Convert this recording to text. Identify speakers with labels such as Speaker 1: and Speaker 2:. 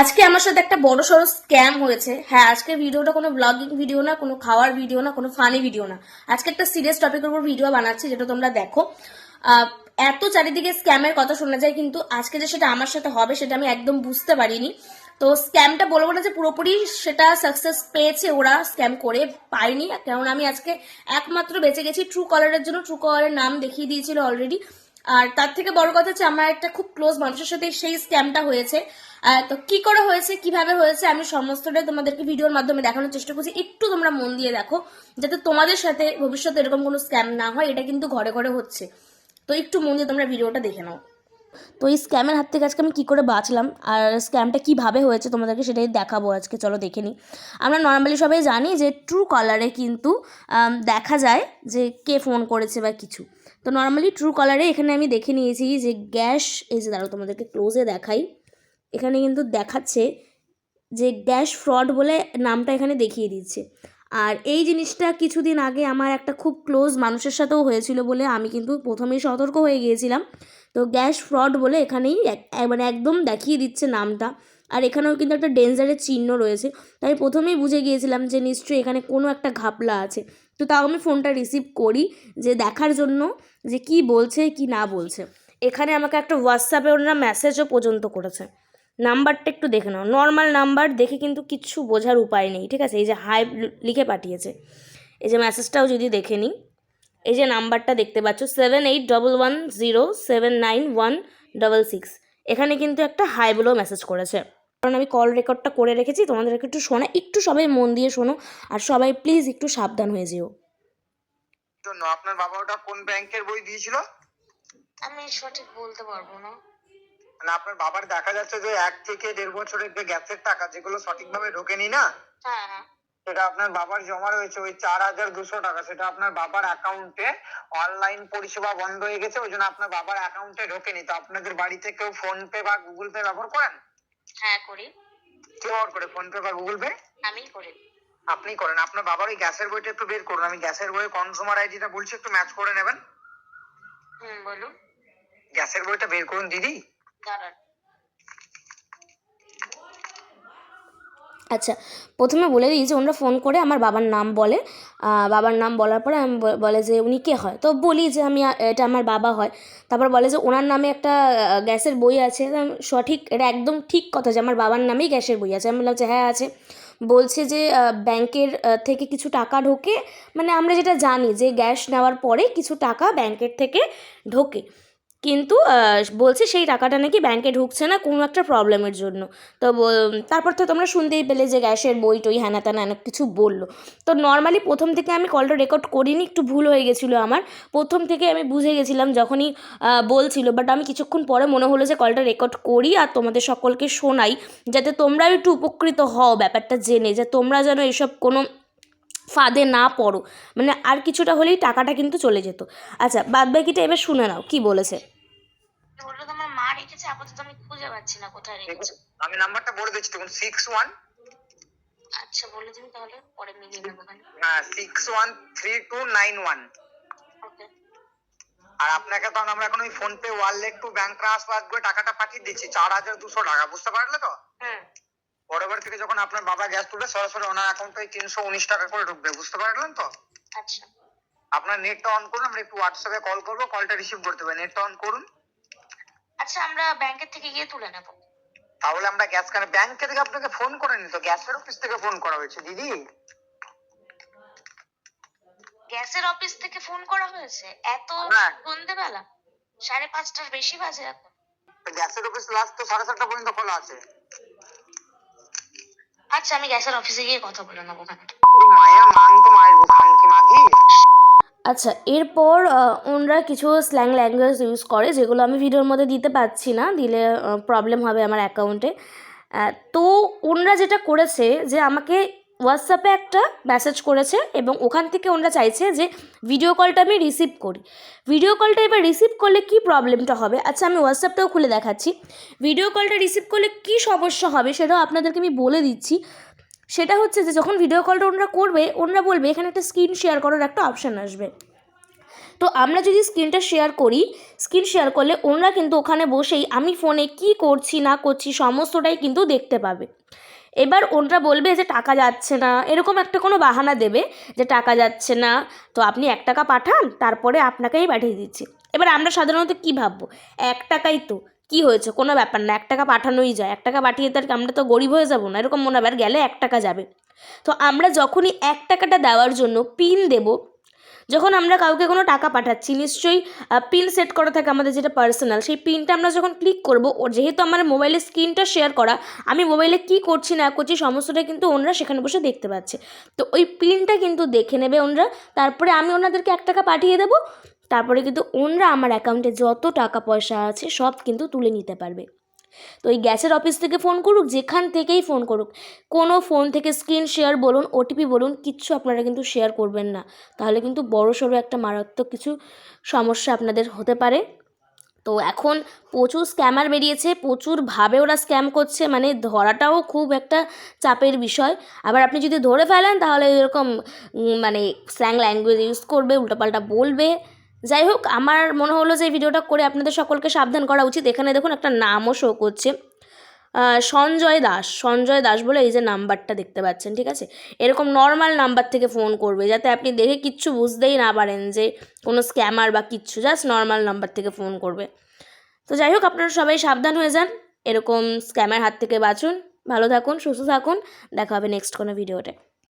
Speaker 1: আজকে আমার সাথে একটা বড় সড়ো স্ক্যাম হয়েছে। হ্যাঁ আজকের ভিডিওটা কোনো ব্লগিং ভিডিও না, কোনো খাওয়ার ভিডিও না, কোনো ফানি ভিডিও না। আজকে একটা সিরিয়াস টপিকের উপর ভিডিও বানাচ্ছি, যেটা তোমরা দেখো। এত চারিদিকে স্ক্যামের কথা শোনা যায়, কিন্তু আজকে যে সেটা আমার সাথে হবে, সেটা আমি একদম বুঝতে পারিনি। তো স্ক্যামটা বলব না যে পুরোপুরি সেটা সাকসেস পেয়েছে ওরা স্ক্যাম করে পায়নি কারণ আমি আজকে একমাত্র বেঁচে গেছি ট্রু কলারের জন্য। ট্রু কলারের নাম দেখিয়ে দিয়েছিল অলরেডি আর তার থেকে বড় কথা হচ্ছে আমার একটা খুব ক্লোজ মানুষের সাথে সেই স্ক্যামটা হয়েছে। তো কি করে হয়েছে, কীভাবে হয়েছে, আমি সমস্তটাই তোমাদেরকে ভিডিওর মাধ্যমে দেখানোর চেষ্টা করছি। একটু তোমরা মন দিয়ে দেখো, যাতে তোমাদের সাথে ভবিষ্যতে এরকম কোনো স্ক্যাম না হয়, এটা কিন্তু ঘরে ঘরে হচ্ছে। তো একটু মন দিয়ে তোমরা ভিডিওটা দেখে নাও। তো এই স্ক্যামের হাত থেকে আজকে আমি কী করে বাঁচলাম, আর স্ক্যামটা কীভাবে হয়েছে তোমাদেরকে সেটাই দেখাবো আজকে, চলো দেখে নিই। আমরা নর্মালি সবাই জানি যে ট্রু কলারে কিন্তু দেখা যায় যে কে ফোন করেছে বা কিছু। তো নর্মালি ট্রু কলারে এখানে আমি দেখে নিয়েছি যে গ্যাস এই যে দাঁড়াও তোমাদেরকে ক্লোজে দেখাই। এখানে কিন্তু দেখাচ্ছে যে গ্যাস ফ্রড বলে নামটা এখানে দেখিয়ে দিচ্ছে। আর এই জিনিসটা কিছুদিন আগে আমার একটা খুব ক্লোজ মানুষের সাথেও হয়েছিল বলে আমি কিন্তু প্রথমেই সতর্ক হয়ে গিয়েছিলাম। তো গ্যাস ফ্রড বলে এখানেই মানে একদম দেখিয়ে দিচ্ছে নামটা। আর এখানেও কিন্তু একটা ডেঞ্জারের চিহ্ন রয়েছে। তাই প্রথমেই বুঝে গিয়েছিলাম যে নিশ্চয়ই এখানে কোনো একটা ঘাপলা আছে। তো তাও আমি ফোনটা রিসিভ করি যে দেখার জন্য যে কি বলছে, কি না বলছে। এখানে আমাকে একটা হোয়াটসঅ্যাপে ওনারা মেসেজও পর্যন্ত করেছে। নাম্বারটা একটু দেখে নাও। নর্মাল নাম্বার দেখে কিন্তু কিচ্ছু বোঝার উপায় নেই, ঠিক আছে? এই যে হাই লিখে পাঠিয়েছে। এই যে মেসেজটাও যদি দেখে নিই, এই যে নাম্বারটা দেখতে পাচ্ছ seven eight double one zero seven nine one double six এখানে কিন্তু একটা হাই বলেও মেসেজ করেছে। কারণ আমি কল রেকর্ডটা করে রেখেছি তোমাদেরকে একটু শোনা একটু সবাই মন দিয়ে শোনো আর সবাই প্লিজ একটু সাবধান হয়ে যেও।
Speaker 2: জন্য আপনার বাবা ওটা কোন ব্যাংকের বই দিয়েছিল?
Speaker 3: আমি সঠিক বলতে পারব না।
Speaker 2: মানে আপনার বাবার দেখা যাচ্ছে যে এক থেকে দেড় বছরের যে গ্যাসের টাকা যেগুলো সঠিকভাবে ঢোকেনি না
Speaker 3: হ্যাঁ হ্যাঁ।
Speaker 2: সেটা আপনার বাবার জমা রয়েছে ওই চার হাজার দুশো টাকা সেটা আপনার বাবার অ্যাকাউন্টে অনলাইন পরিষেবা বন্ধ হয়ে গেছে ওই জন্য আপনার বাবার অ্যাকাউন্টে ঢোকেনি। তো আপনাদের বাড়িতে কেউ ফোন পে বা গুগল পে ব্যবহার করেন?
Speaker 3: হ্যাঁ করি।
Speaker 2: কে ব্যবহার করে ফোন পে বা গুগল পে?
Speaker 3: আমি করি।
Speaker 2: আপনি করেন। আপনার বাবার ওই গ্যাসের বইটা একটু বের করুন। আমি গ্যাসের বইয়ে কনজিউমার আইডিটা বলছি একটু ম্যাচ করে নেবেন।
Speaker 3: হুম বলুন।
Speaker 2: গ্যাসের বইটা বের করুন দিদি।
Speaker 3: দাঁড়ান।
Speaker 1: আচ্ছা প্রথমে বলে দিই যে ওনারা ফোন করে আমার বাবার নাম বলে। বাবার নাম বলার পরে আমি বলে যে উনি কে হয়? তো বলি যে আমি এটা আমার বাবা হয়। তারপর বলে যে ওনার নামে একটা গ্যাসের বই আছে। সঠিক, এটা একদম ঠিক কথা যে আমার বাবার নামেই গ্যাসের বই আছে। আমি বললাম যে হ্যাঁ আছে। বলছে যে ব্যাংকের থেকে কিছু টাকা ঢোকে। মানে আমরা যেটা জানি যে গ্যাস নেওয়ার পরে কিছু টাকা ব্যাংকের থেকে ঢোকে। কিন্তু বলছে সেই টাকাটা নাকি ব্যাংকে ঢুকছে না, কোনো একটা প্রবলেমের জন্য। তো তারপর তো তোমরা শুনতেই পেলে যে গ্যাসের বই টই, হ্যানা ত্যানা অনেক কিছু বলল। তো নর্মালি প্রথম থেকে আমি কলটা রেকর্ড করিনি, একটু ভুল হয়ে গেছিল আমার। প্রথম থেকে আমি বুঝে গেছিলাম যখনই বলছিল বাট আমি কিছুক্ষণ পরে মনে হলো যে কলটা রেকর্ড করি আর তোমাদের সকলকে শোনাই, যাতে তোমরাও একটু উপকৃত হও ব্যাপারটা জেনে, যে তোমরা যেন এসব কোনো ফাঁদে না পড়ো। মানে আর কিছুটা হলেই টাকাটা কিন্তু চলে যেত। আচ্ছা বাদ বাকিটা এবার শুনে নাও কি বলেছে?
Speaker 3: ওটা তো মা রেখেছে আপাতত আমি খুঁজে পাচ্ছি না কোথায় রেখেছে।
Speaker 2: আমি নাম্বারটা বলে দিচ্ছি দেখুন সিক্স ওয়ান
Speaker 3: আচ্ছা বলে দিন তাহলে পরে মিলিয়ে নেব
Speaker 2: হ্যাঁ six one three two nine one আর আপনাকে তখন আমরা এখন ওই PhonePe wallet to bank transfer করে টাকাটা পাঠিয়ে দিচ্ছি চার হাজার দুশো টাকা বুঝতে পারলে তো?
Speaker 3: হুম
Speaker 2: পরের থেকে যখন আপনার বাবা গ্যাস তুলবে সরাসরি ওনার অ্যাকাউন্টে তিনশো উনিশ টাকা করে ঢুকবে বুঝতে পারলেন তো?
Speaker 3: আচ্ছা।
Speaker 2: আপনার নেটটা অন করুন আমরা একটু হোয়াটসঅ্যাপে কল করব কলটা রিসিভ করতে হবে নেটটা অন করুন।
Speaker 3: আচ্ছা আমরা ব্যাংকের থেকে গিয়ে তুলে নেব।
Speaker 2: তাহলে আমরা গ্যাস কেন ব্যাংক থেকে আপনাকে ফোন করেনি তো গ্যাসের অফিস থেকে ফোন করা হয়েছে দিদি।
Speaker 3: গ্যাসের অফিস থেকে ফোন করা হয়েছে? এত। সন্ধ্যেবেলা সাড়ে পাঁচটার বেশি বাজে এখন।
Speaker 2: গ্যাসের অফিস লাস্ট তো সাড়ে সাতটা পর্যন্ত খোলা আছে।
Speaker 3: আচ্ছা আমি গ্যাসের অফিসে গিয়ে কথা বলে নেব
Speaker 2: মান তো মায়ের মাগি?
Speaker 1: আচ্ছা এরপর ওনরা ওনারা কিছু স্ল্যাং ল্যাঙ্গুয়েজ ইউজ করে যেগুলো আমি ভিডিওর মধ্যে দিতে পারছি না দিলে প্রবলেম হবে আমার অ্যাকাউন্টে তো ওনারা যেটা করেছে যে আমাকে হোয়াটসঅ্যাপে একটা মেসেজ করেছে এবং ওখান থেকে ওনারা চাইছে যে ভিডিও কলটা আমি রিসিভ করি। ভিডিও কলটা এবার রিসিভ করলে কি প্রবলেমটা হবে? আচ্ছা আমি হোয়াটসঅ্যাপটাও খুলে দেখাচ্ছি। ভিডিও কলটা রিসিভ করলে কি সমস্যা হবে সেটাও আপনাদেরকে আমি বলে দিচ্ছি। সেটা হচ্ছে যে যখন ভিডিও কলটা ওনারা করবে, ওনারা বলবে, এখানে একটা স্ক্রিন শেয়ার করার একটা অপশান আসবে। তো আমরা যদি স্ক্রিনটা শেয়ার করি স্ক্রিন শেয়ার করলে ওনারা কিন্তু ওখানে বসেই আমি ফোনে কি করছি, না করছি, সমস্তটাই কিন্তু দেখতে পাবে। এবার ওনরা বলবে যে টাকা যাচ্ছে না। এরকম একটা কোনো বাহানা দেবে যে টাকা যাচ্ছে না। তো আপনি এক টাকা পাঠান, তারপরে আপনাকেই পাঠিয়ে দিচ্ছি। এবার আমরা সাধারণত কি ভাববো? এক টাকাই তো। কি হয়েছে? কোনো ব্যাপার না, এক টাকা পাঠানোই যায়। এক টাকা পাঠিয়ে তার আমরা তো গরিব হয়ে যাব না। এরকম মনে হবে আর গেলে এক টাকা যাবে। তো আমরা যখনই এক টাকাটা দেওয়ার জন্য পিন দেব যখন আমরা কাউকে কোনো টাকা পাঠাচ্ছি, নিশ্চয়ই পিন সেট করা থাকে আমাদের যেটা পার্সোনাল সেই পিনটা আমরা যখন ক্লিক করব, ও যেহেতু আমার মোবাইলের স্ক্রিনটা শেয়ার করা, আমি মোবাইলে কি করছি না করছি সমস্তটা কিন্তু ওনরা সেখানে বসে দেখতে পাচ্ছে। তো ওই পিনটা কিন্তু দেখে নেবে ওনরা, তারপরে আমি ওনাদেরকে এক টাকা পাঠিয়ে দেবো, তারপরে কিন্তু ওনরা আমার অ্যাকাউন্টে যত টাকা পয়সা আছে সব কিন্তু তুলে নিতে পারবে। তো এই গ্যাসের অফিস থেকে ফোন করুক, যেখান থেকেই ফোন করুক, কোনো ফোন থেকে স্ক্রিন শেয়ার বলুন ওটিপি বলুন, কিচ্ছু আপনারা কিন্তু শেয়ার করবেন না। তাহলে কিন্তু বড় সড়ো একটা মারাত্মক কিছু সমস্যা আপনাদের হতে পারে। তো এখন প্রচুর স্ক্যামার বেরিয়েছে প্রচুরভাবে ওরা স্ক্যাম করছে মানে ধরাটাও খুব একটা চাপের বিষয়। আবার আপনি যদি ধরে ফেলেন, তাহলে এরকম মানে স্ল্যাং ল্যাঙ্গুয়েজ ইউজ করবে, উল্টোপাল্টা বলবে। যাই হোক আমার মনে হলো যে ভিডিওটা করে আপনাদের সকলকে সাবধান করা উচিত। এখানে দেখুন একটা নামও শো করছে। সঞ্জয় দাস সঞ্জয় দাস বলে এই যে নাম্বারটা দেখতে পাচ্ছেন, ঠিক আছে? এরকম নর্মাল নাম্বার থেকে ফোন করবে যাতে আপনি দেখে কিচ্ছু বুঝতেই না পারেন যে কোনো স্ক্যামার বা কিচ্ছু জাস্ট নর্মাল নাম্বার থেকে ফোন করবে। তো যাই হোক আপনারা সবাই সাবধান হয়ে যান, এরকম স্ক্যামের হাত থেকে বাঁচুন। ভালো থাকুন, সুস্থ থাকুন। দেখা হবে নেক্সট কোনো ভিডিওতে